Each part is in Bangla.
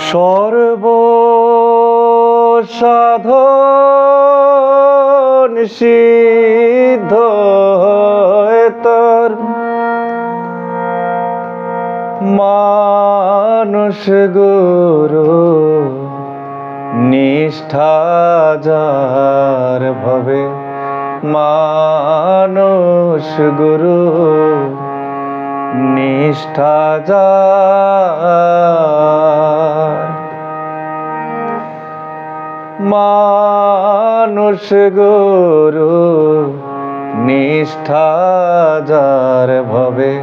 সর্বসাধন সিদ্ধ তার। মানুষ গুরু নিষ্ঠা যার ভবে মানুষ গুরু নিষ্ঠা মানুষ গুরু নিষ্ঠা যার ভবে।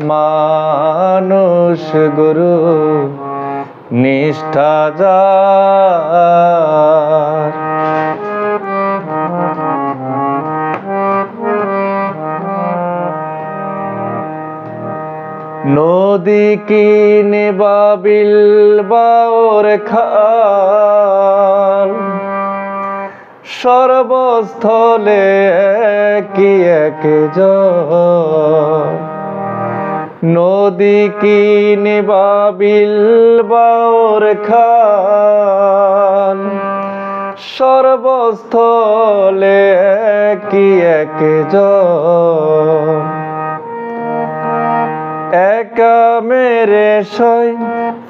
মানুষ গুরু নিষ্ঠা যার। নদী কিনে বাবিল বাওর খাল। সর্বস্থলে কি এক নদী কিনে বাবিল বাওর খাল। সর্বস্থলে কি এক জল। একা মেরে সই,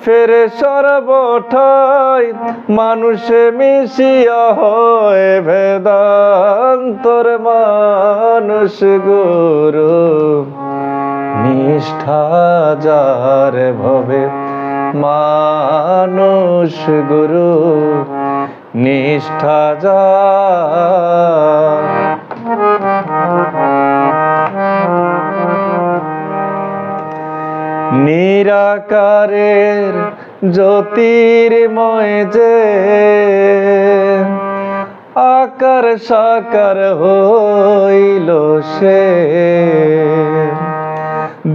ফেরে সর্বঠাই মানুষে মিশিয়া হয় ভেদান্তর মানুষ গুরু। নিষ্ঠা যার ভবে মানুষ গুরু। নিষ্ঠা যার নিরাকারের জ্যোতির্ময় যে আকার সাকার হইল সে।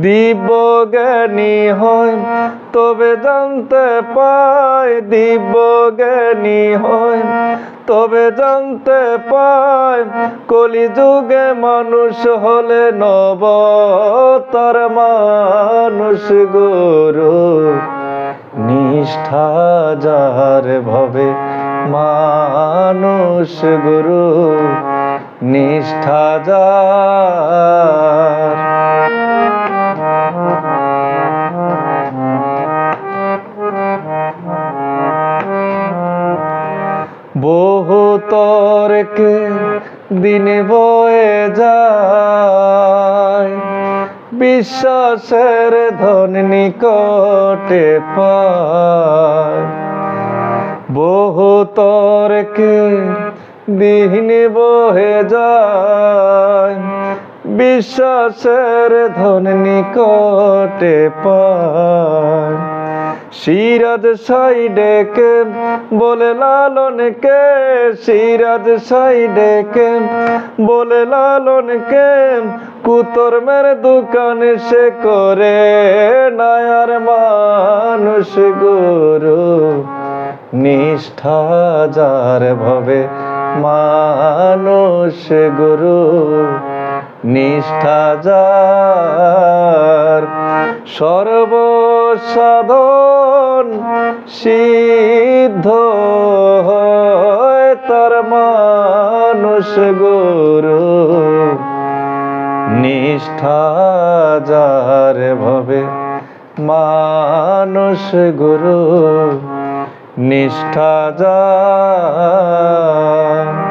দিব্য জ্ঞানী হয় তবে জানতে পায় দিব্য জ্ঞানী হয় তবে জানতে পায় কলিযুগে মানুষ হলে নব তার মানুষ গুরু। নিষ্ঠা যার ভবে মানুষ গুরু, নিষ্ঠা যার তর্কে দিনে বয়ে যায়। বিশ্বাসের ধন নিকটে পায়। বহু তর্কে দিন বহে যায়। বিশ্বাসের ধন নিকটে পায়। সিরাজ সাইডে কে? বলে লালন কে? সিরাজ সাইডে কে? বলে লালন কে? কুতর মেরে দোকানে সে করে, নায়ার মানুষ গুরু। নিষ্ঠা যার ভবে মানুষ গুরু। নিষ্ঠা যার সর্বসাধন সিদ্ধ তার মানুষ গুরু। নিষ্ঠা যার ভবে মানুষ গুরু। নিষ্ঠা যার